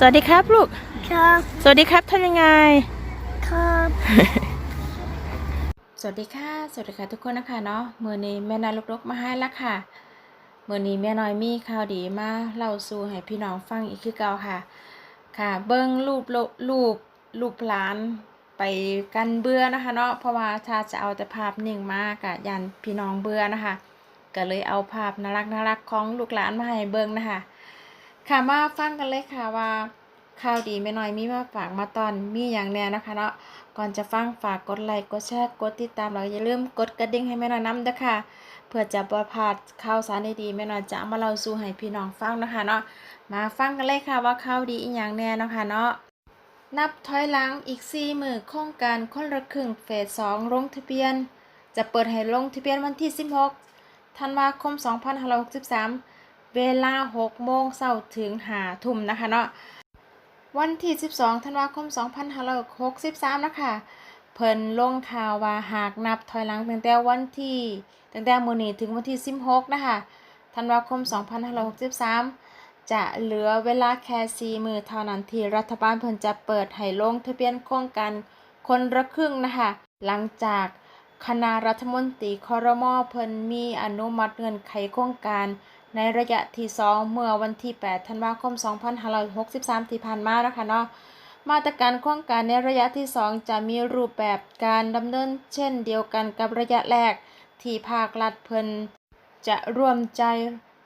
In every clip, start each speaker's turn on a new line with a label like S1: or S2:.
S1: สวัสดีครับลูก
S2: ครับ
S1: สวัสดีครับทำยังไง
S2: ครับ
S1: สวัสดีค่ะ สวัสดีค่ะทุกคนนะคะเนาะมือนี้แม่นายลูกๆมาให้ละค่ะมือนี้แม่น้อยมีข่าวดีมาเล่าสู่ให้พี่น้องฟังอีกคือเก่าค่ะ ค่ะ เบิ้งรูปโลรูปรูปหลานไปกันเบื่อนะคะเนาะเพราะว่าถ้าจะเอาแต่ภาพนิ่งมากอะยันพี่น้องเบื่อนะคะ ก็เลยเอาภาพน่ารักน่ารักของลูกหลานมาให้เบิ้งนะคะ ค่ะมาฟังกันเลยค่ะว่าข่าวดีไม่น้อยมีมาฝากมาตอนมีอย่างแน่นะคะเนาะก่อนจะฟังฝากกดไลค์กดแชร์กดติดตามแล้วอย่าลืมกดกระดิ่งให้แม่น้อยน้ำด้วยค่ะ เพื่อจะบ่พาดข่าวสารดีๆแม่น้อยจะมาเล่าสู่ให้พี่น้องฟังนะคะเนาะมาฟังกันเลยค่ะว่าข่าวดีอีกอย่างแน่นะคะเนาะนับถอยหลังอีก4มือโครงการคนละครึ่งเฟส2ลงทะเบียน จะเปิดให้ลงทะเบียนวันที่ 16 ธันวาคม 2563 เวลา6โมงเช้าถึง5ทุ่มนะคะเนาะวันที่ 12 ธันวาคม 2563 นะคะเพิ่นลงข่าวว่าหากนับถอยหลังตั้งแต่วันที่ตั้งแต่มื้อนี้ถึงวันที่ 16 นะคะธันวาคม 2563 จะเหลือเวลาแค่4มือเท่านั้นที่รัฐบาลเพิ่นจะเปิดให้ลงทะเบียนโครงการคนละครึ่งนะคะหลังจากคณะรัฐมนตรีคอรมอเพิ่นมีอนุมัติเงื่อนไขโครงการ ในระยะที่2เมื่อวันที่ 8 ธันวาคม 2563 ที่ผ่านมานะคะเนาะมาตรการโครงการในระยะที่ 2 จะมีรูปแบบการดำเนินเช่นเดียวกันกับระยะแรก ที่ภาครัฐเพิ่นจะร่วมใจ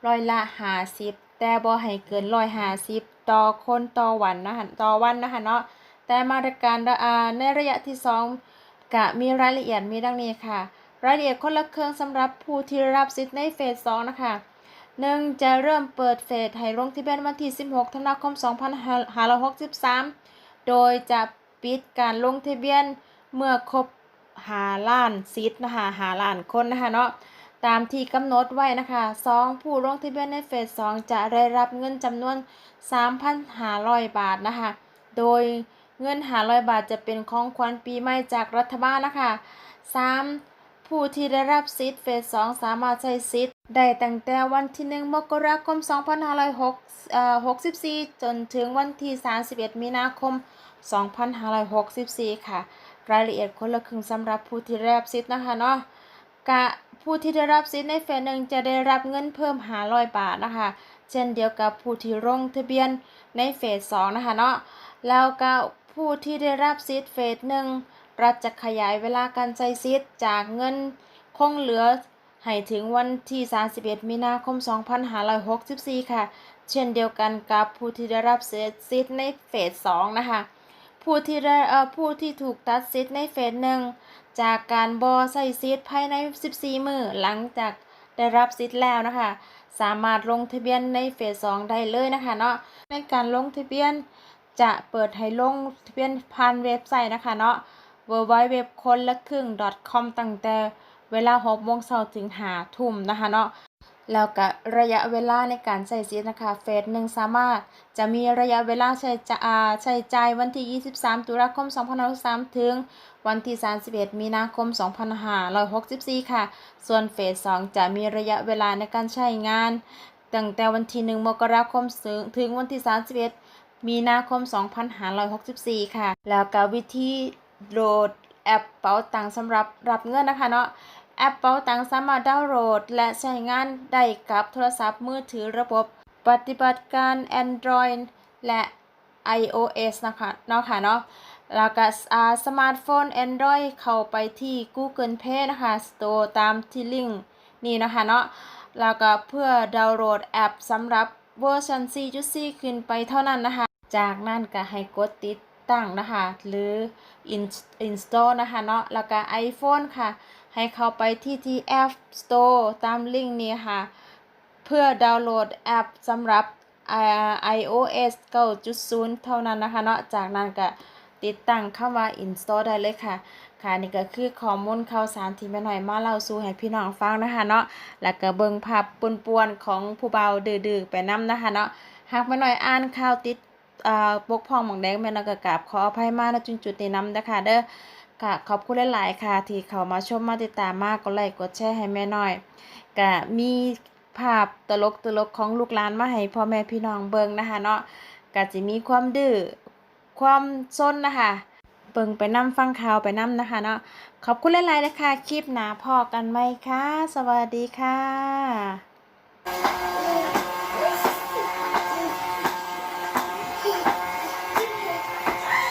S1: ร้อยละ50แต่บ่ให้เกิน150ต่อคนต่อวันนะคะต่อวันนะคะเนาะแต่มาตรการในระยะที่ 2ก็มีรายละเอียดมีดังนี้ค่ะ รายละเอียดคนละเครื่องสำหรับผู้ที่รับสิทธิ์ในเฟส2นะคะ หนึ่งจะเริ่มเปิดเฟสให้ลงทะเบียนวันที่ 16 ธันวาคม 2563 โดยจะปิดการลงทะเบียนเมื่อครบหาล้านซิทนะคะหาล้านคนนะคะเนาะตามที่กำหนดไว้นะคะ 2 ผู้ลงทะเบียนในเฟส 2 จะได้รับเงินจำนวน 3,500 บาทนะคะ โดยเงิน 500 บาทจะเป็นของขวัญปีใหม่จากรัฐบาลนะคะ 3. ผู้ที่ได้รับสิทเฟส 2 สามารถใช้สิท ได้ตั้งแต่วันที่ 1 มกราคม 2564 จนถึงวันที่ 31 มีนาคม 2564 ค่ะ รายละเอียดคนละครึ่งสำหรับผู้ที่ได้รับสิทธิ์นะคะเนาะกะผู้ที่ได้รับสิทธิ์ในเฟสหนึ่งจะได้รับเงินเพิ่ม 500 บาทนะคะ เช่นเดียวกับผู้ที่ลงทะเบียนในเฟส2นะคะเนาะ แล้วก็ผู้ที่ได้รับสิทธิ์เฟสหนึ่งรัฐจะขยายเวลาการใช้สิทธิ์จากเงินคงเหลือ ให้ถึงวันที่ 31 มีนาคม 2564 ค่ะ เช่นเดียวกันกับผู้ที่ได้รับสิทธิ์ในเฟส2นะคะ ผู้ที่ได้เอ่อผู้ที่ถูกตัดสิทธิ์ในเฟสหนึ่งจากการบอใส่สิทธิ์ภายใน 14 มือหลังจากได้รับสิทธิ์แล้วนะคะ สามารถลงทะเบียนในเฟส2ได้เลยนะคะเนาะ ในการลงทะเบียนจะเปิดให้ลงทะเบียนผ่านเว็บไซต์นะคะเนาะ w w w คนละครึ่ง .com ตั้งแต่ เวลา6โมงเช้าถึง5ทุ่มนะคะเนาะแล้วก็ระยะเวลาในการใช้สิทธิ์นะคะเฟสหนึ่งสามารถจะมีระยะเวลาใช้จ่าใช้จ่ายวันที่ 23 ตุลาคม 2563 ถึงวันที่ 31 มีนาคม 2564 ค่ะ ส่วนเฟส 2 จะมีระยะเวลาในการใช้งาน ตั้งแต่วันที่ 1 มกราคมถึงวันที่ 31 มีนาคม 2564 ค่ะ แล้วก็วิธีโหลดแอปเป๋าตังสำหรับรับเงินนะคะเนาะ ปเป๋าตังสามารถดาวน์โหลด และใช้งานได้กับโทรศัพท์มือถือระบบปฏิบัติการ Android และ iOS นะคะเนาะค่ะเนาะแล้วก็อ่าสมาร์ทโฟน Android เข้าไปที่ Google Play นะคะ Store ตามที่ลิงก์นี่นะคะเนาะแล้วก็เพื่อดาวน์โหลดแอปสำหรับเวอร์ชัน4.4 ขึ้นไปเท่านั้นนะคะ จากนั้นก็ให้กดติดตั้งนะคะ หรือ install นะคะเนาะแล้วก็ iPhone ค่ะ ให้เข้าไปที่ที่ App Store ตามลิงก์นี้ค่ะ เพื่อดาวน์โหลดแอปสำหรับ iOS 9.0 เท่านั้นนะคะเนาะจากนั้นก็ติดตั้งเข้ามา install ได้เลยค่ะ ค่ะนี่ก็คือข้อมูลข่าวสารที่แม่หน่อยมาเล่าสู่ให้พี่น้องฟังนะคะเนาะ แล้วก็เบิ่งภาพป่วนๆของผู้เบาดื้อๆไปนํนะคะเนาะ หากแม่หน่อยอ่านข่าวติดอ่าบกพ่องหมองใดแม่นอยก็กราบขออภัยมาณจุดจุดๆนี้นํนะคะเด้อ ค่ะขอบคุณหลายๆค่ะ ที่เขามาชมมาติดตามมากก็ไลค์กดแชร์ให้แม่น้อยก็มีภาพตลกตลกของลูกหลานมาให้พ่อแม่พี่น้องเบิ่งนะคะเนาะก็จะมีความดื้อความซนนะคะเบิ่งไปนั่งฟังข่าวไปนั่งนะคะเนาะขอบคุณหลายๆนะคะคลิปหนาพอกันไหมคะสวัสดีค่ะ